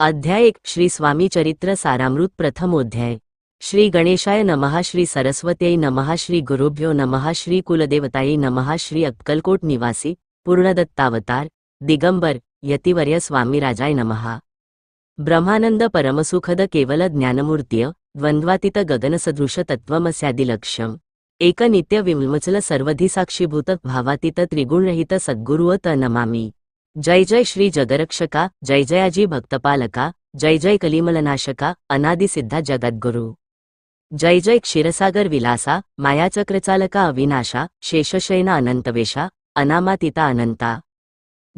अध्याय एक श्री स्वामी चरित्र सारामृत प्रथमोध्याय श्री गणेशाय नमः श्री सरस्वत्यै नमः श्री गुरुभ्यो नमः श्री कुलदेवतायी नमः श्री अक्कलकोट निवासी पूर्णदत्तावतार दिगंबर यतिवर्य स्वामीराजाय नमः. ब्रह्मानंद परमसुखद केवल ज्ञानमूर्तीय द्वंद्वातीत गगनसदृश तत्त्वमस्यादिलक्ष्यम् एक नित्य विमचल सर्वधी साक्षीभूत भावातीत त्रिगुणरहित सद्गुरुवत नमामी. जय जय श्री जगरक्षका जय जयाजी भक्तपालका जय जय कलिमलनाशका अनादिसिद्धा जगद्गुरु. जय जय क्षीरसागर विलासा मायाचक्रचालका अविनाशा शेषशयना अनंतवेशा अनामातिता अनंता.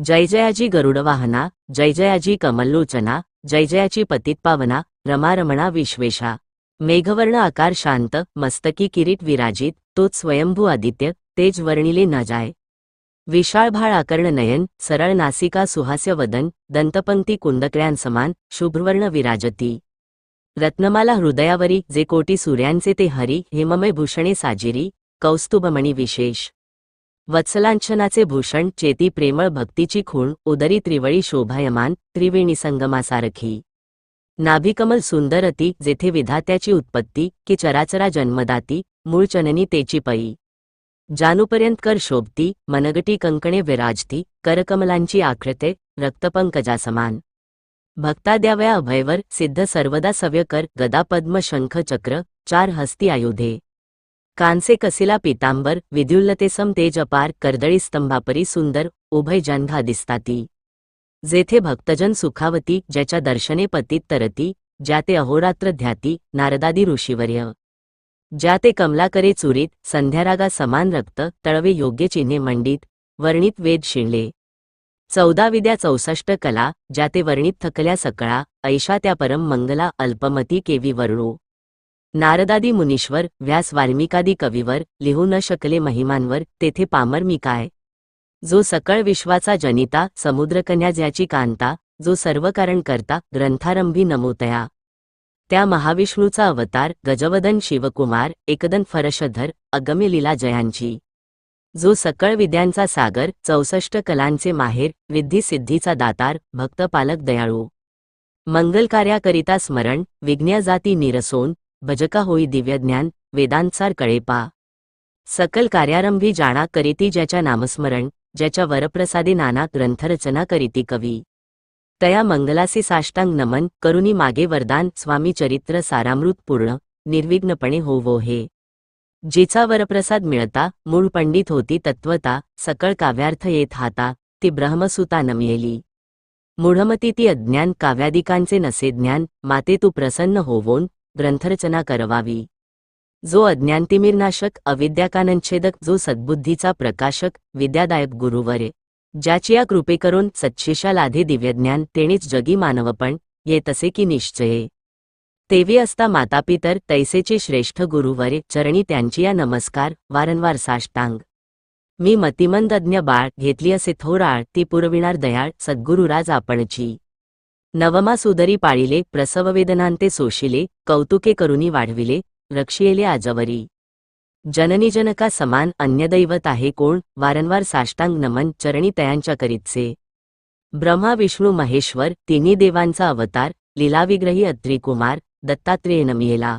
जय जयाजी गरुडवाहना जय जयाजी कमल्लोचना जय जयाची पतितपावना रमारमणा विश्वेशा. मेघवर्ण आकार शांत मस्तकी किरीट विराजित तोच स्वयंभू आदित्य तेज वर्णिले न जाय. विशाळ भाळ आकर्ण नयन सरळ नासिका सुहास्य वदन दंतपंक्ती कुंदकळ्यांसमान शुभ्रवर्ण विराजती. रत्नमाला हृदयावरी जे कोटी सूर्यांचे ते हरी हेममय भूषणे साजिरी कौस्तुभमणी विशेष. वत्सलांछनाचे भूषण चेती प्रेमळ भक्तीची खूण उदरी त्रिवळी शोभायमान त्रिवेणी संगमासारखी. नाभिकमल सुंदरती जेथे विधात्याची उत्पत्ती की चराचरा जन्मदाती मूळ चननी तेची पई जानूपर्यंत कर शोभती मनगटी कंकणे विराजती करकमलांची आकृते रक्तपंकजासमान. भक्ता द्याव्या अभयवर सिद्ध सर्वदा सव्य कर गदा पद्म शंख चक्र चार हस्ती आयुधे. कांसे कसिला पितांबर विद्युल्लतेसम तेज अपार कर्दळी स्तंभापरी सुंदर उभय जन्घा दिसताती. जेथे भक्तजन सुखावती ज्याच्या दर्शने पतीत तरती ज्या ते अहोरात्र ध्याती नारदादी ऋषीवर्य. ज्या ते कमलाकरे चुरीत संध्यारागा समान रक्त तळवे योग्य चिन्हे मंडित वर्णित वेद शिणले. चौदा विद्या चौसष्ट कला ज्या ते वर्णित थकल्या सकळा ऐशा त्या परम मंगला अल्पमती केवी वर्णू. नारदादी मुनीश्वर व्यास वाल्मिकादी कवीवर लिहू न शकले महिमांवर तेथे पामर मी काय? जो सकळ विश्वाचा जनिता समुद्रकन्या ज्याची कांता जो सर्व कारण करता ग्रंथारंभी नमोतया. त्या महाविष्णूचा अवतार गजवदन शिवकुमार एकदन फरशधर अगम्य लीला जयांची. जो सकळ विद्यांचा सागर चौसष्ट कलांचे माहेर विद्धी सिद्धीचा दातार भक्तपालक दयाळू. मंगलकार्याकरिता स्मरण विज्ञाजाती निरसोन भजका होई दिव्यज्ञान वेदांसार कळेपा. सकल कार्यारंभी जाणा करीती ज्याच्या नामस्मरण ज्याच्या वरप्रसादी नाना ग्रंथरचना करीती कवी. तया मंगलासी साष्टांग नमन करुनी मागे वरदान स्वामी चरित्र सारामृत पूर्ण निर्विघ्नपणे होवो हे. जिचा वरप्रसाद मिळता मूळ पंडित होती तत्वता सकळ काव्यार्थ येत हाता ती ब्रह्मसुता नमयेली मूढमती ती अज्ञान काव्यादिकांचे नसे ज्ञान माते तू प्रसन्न होवोन ग्रंथरचना करवावी. जो अज्ञानतिमिरनाशक अविद्याकानच्छेदक जो सद्बुद्धीचा प्रकाशक विद्यादायक गुरुवरे ज्याची या कृपे करून सच्छिषा लाधे दिव्यज्ञान तेणीच जगी मानवपण ये तसे की निश्चये. तेवी असता मातापितर तैसेचे श्रेष्ठ गुरुवरे चरणी त्यांची या नमस्कार वारंवार साष्टांग. मी मतिमंदज्ञ बाळ घेतली असे थोराळ ती पुरविणार दयाळ सद्गुरुराज आपणची. नवमा सुदरी पाळिले प्रसववेदनांते सोशिले कौतुके करुनी वाढविले रक्षियेले आजवरी. जननीजनका समान अन्यदैवत आहे कोण? वारंवार साष्टांग नमन चरणी तयांच्या करीतसे ब्रह्मा विष्णू महेश्वर तिन्ही देवांचा अवतार लीलाविग्रही अत्रिकुमार दत्तात्रेय नमियेला.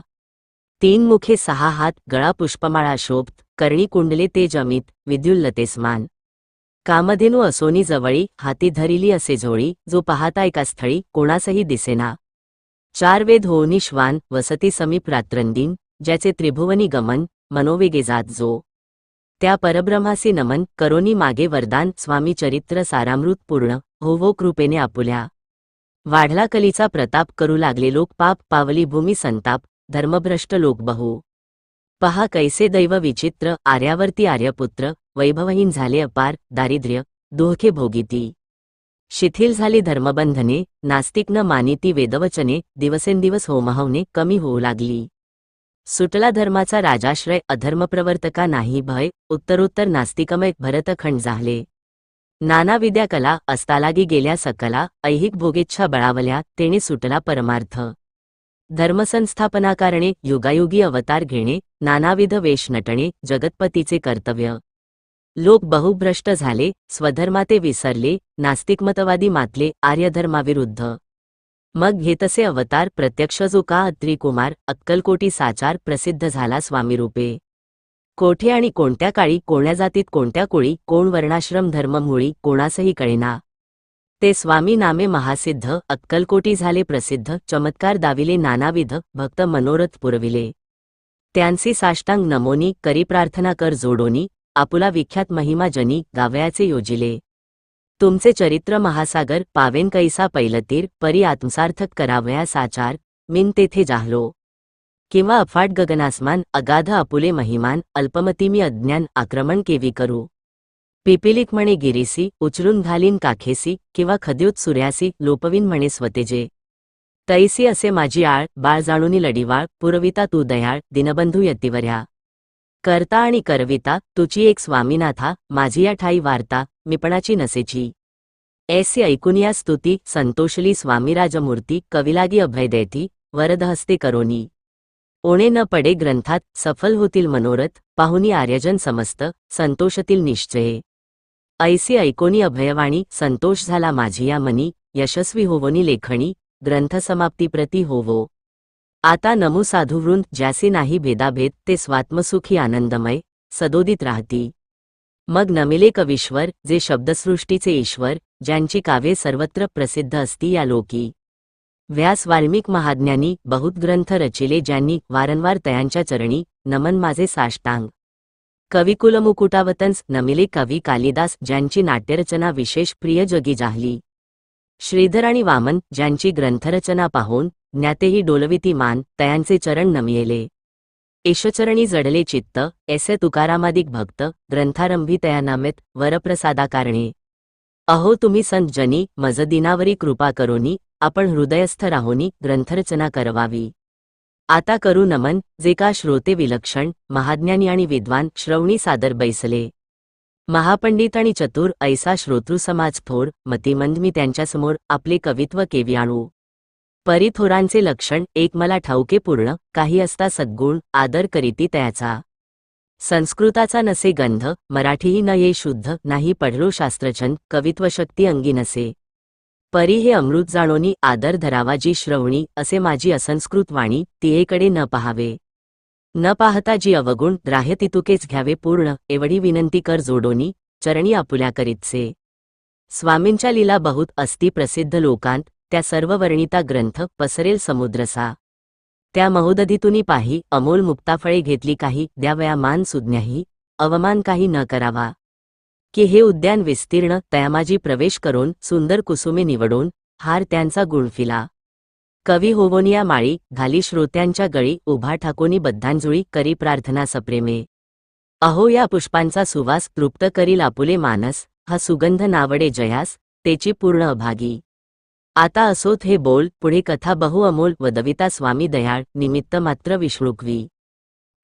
तीन मुखे सहा हात गळा पुष्पमाळा शोभत कर्णी कुंडले तेज अमित विद्युल्लतेस्मान कामधेनू असोनी जवळी हाती धरिली असे झोळी जो पाहता एका स्थळी कोणासही दिसेना. चार वेद होनी श्वान वसती समीप रात्रंदीन ज्याचे त्रिभुवनी गमन मनोवेगे जात जो. त्या परब्रह्मासी नमन करोनी मागे वरदान स्वामी चरित्र सारामृत पूर्ण होवो कृपेने आपुल्या. वाढला कलीचा प्रताप करू लागले लोक पाप पावली भूमी संताप धर्मभ्रष्ट लोक बहु. पहा कैसे दैव विचित्र आर्यावर्ती आर्यपुत्र वैभवहीन झाले अपार दारिद्र्य दुःखे भोगिती. शिथिल झाली धर्मबंधने नास्तिक न मानिती वेदवचने दिवसेंदिवस होमहवने कमी होऊ लागली. सुटला धर्माचा राजाश्रय अधर्मप्रवर्तका नाही भय उत्तरोत्तर नास्तिकमय भरतखंड झाले. नाना विद्या कला अस्तालागी गेल्या सकला ऐहिक भोगेच्छा बळावल्या तेणे सुटला परमार्थ. धर्मसंस्थापनाकारणे युगायुगी अवतार घेणे नानाविध वेश नटणे जगतपतीचे कर्तव्य. लोक बहुभ्रष्ट झाले स्वधर्माते विसरले नास्तिकमतवादी मातले आर्यधर्माविरुद्ध. मग घेतसे अवतार प्रत्यक्ष जो का अत्रिकुमार अक्कलकोटी साचार प्रसिद्ध झाला स्वामीरूपे. कोठे आणि कोणत्या काळी कोण्या जातीत कोणत्या कुळी कोण वर्णाश्रम धर्ममुळी कोणासही कळेना. ते स्वामी नामे महासिद्ध अक्कलकोटी झाले प्रसिद्ध चमत्कार दाविले नानाविध भक्त मनोरथ पुरविले. त्यांसी साष्टांग नमोनी करी प्रार्थना कर जोडोनी आपुला विख्यात महिमा जनी गावयाचे योजिले. तुमचे चरित्र महासागर पावेन कैसा पैलतीर परी आत्मसार्थक करावया साचार मिन तेथे जाहलो. किंवा अफाट गगनासमान अगाध अपुले महिमान अल्पमती मी अज्ञान आक्रमण केवी करू. पिपिलिक म्हणे गिरीसी उचलून घालीन काखेसी किंवा खद्यूत सूर्यासी लोपवीन म्हणे स्वतेजे. तैसी असे माझी आळ बाळ जाणुनी लढीवाळ पुरविता तू दयाळ दिनबंधू यतीवर्या करता आणि करविता तुची एक स्वामीनाथा माझी या ठाई वार्ता मिपणाची नसेची. ऐसी ऐकून या स्तुती संतोषली स्वामीराजमूर्ती कविलागी अभय देती वरदहस्ते करोनी. ओणे न पडे ग्रंथात सफल होतील मनोरथ पाहुनी आर्यजन समस्त संतोषतील निश्चये. ऐसी ऐकोनी अभयवाणी संतोष झाला माझी या मनी यशस्वी होवोनी लेखणी ग्रंथसमाप्तीप्रती होवो. आता नमू साधुवृंद ज्यासी नाही भेदाभेद ते स्वात्मसुखी आनंदमय सदोदित राहती मग नमिले कवीश्वर जे शब्दसृष्टीचे ईश्वर ज्यांची काव्ये सर्वत्र प्रसिद्ध असती या लोकी. व्यास वाल्मिक महाज्ञानी बहुत ग्रंथ रचिले ज्यांनी वारंवार तयांच्या चरणी नमन माझे साष्टांग. कविकुलमुकुटावतंस नमिले कवी कालिदास ज्यांची नाट्यरचना विशेष प्रिय जगी जाहली. श्रीधर आणि वामन ज्यांची ग्रंथरचना पाहून ज्ञातेही डोलविती मान तयांचे चरण नमियेले. ईशचरणी जडले चित्त ऐसे तुकारामादिक भक्त ग्रंथारंभी तयानामेत वरप्रसादाकारणे. अहो तुम्ही संत जनी मजदिनावरी कृपा करोनी आपण हृदयस्थ राहोनी ग्रंथरचना करवावी. आता करू नमन जे का श्रोते विलक्षण महाज्ञानी आणि विद्वान श्रवणी सादर बैसले. महापंडित आणि चतुर ऐसा श्रोतृ समाज थोर मतिमंद मी त्यांच्यासमोर आपले कवित्व केवी आणू परिथोरांचे लक्षण एक मला ठाऊके पूर्ण काही असता सद्गुण आदर करीती त्याचा. संस्कृताचा नसे गंध मराठीही न ये शुद्ध नाही पढलो शास्त्रचंद कवित्वशक्ती अंगी नसे. परी हे अमृत जाणोनी आदर धरावा जी श्रवणी असे माझी असंस्कृत वाणी तियेकडे न पहावे. न पाहता जी अवगुण ग्राह्य तितुकेच घ्यावे पूर्ण एवढी विनंती कर जोडोनी चरणी आपुल्या करीतसे. स्वामींच्या लीला बहुत अस्ति प्रसिद्ध लोकांत त्या सर्व वर्णिता ग्रंथ पसरेल समुद्रसा. त्या महोदधीतुनी पाही अमोल मुक्ताफळे घेतली काही द्यावया मान सुज्ञाही अवमान काही न करावा. की हे उद्यान विस्तीर्ण तयामाजी प्रवेश करून सुंदर कुसुमे निवडून हार त्यांचा गुणफिला कवी होवोनिया माळी घाली श्रोत्यांच्या गळी उभा ठाकोनी बद्धांजुळी करी प्रार्थना सप्रेमे. अहो या पुष्पांचा सुवास तृप्त करील आपुले मानस हा सुगंध नावडे जयास तेची पूर्ण अभागी. आता असोत हे बोल पुढे कथा बहु अमोल वदविता स्वामी दयाळ निमित्त मात्र विष्णुकवी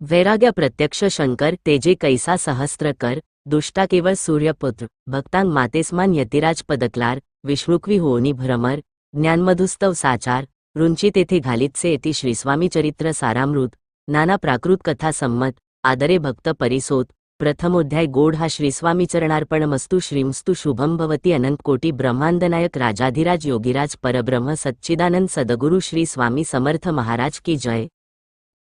वैराग्य प्रत्यक्ष शंकर तेजे कैसा सहस्त्र कर दुष्टा केवळ सूर्यपुत्र भक्तांग मातेस्मान यतिराज पदकलार विष्णुकवी होनी भ्रमर ज्ञानमधुस्तव साचार रुंची तेथे घालितसे येती श्रीस्वामी चरित्र सारामृत नाना प्राकृत कथा संमत आदरे भक्त परिसोत प्रथमोध्याय गोड हा श्रीस्वामी चरणार्पणमस्तु श्रीमस्तु शुभम भवती अनंत कोटी ब्रह्मांदनायक राजाधिराज योगीराज परब्रह्म सच्चिदानंद सदगुरु श्री स्वामी समर्थ महाराज की जय.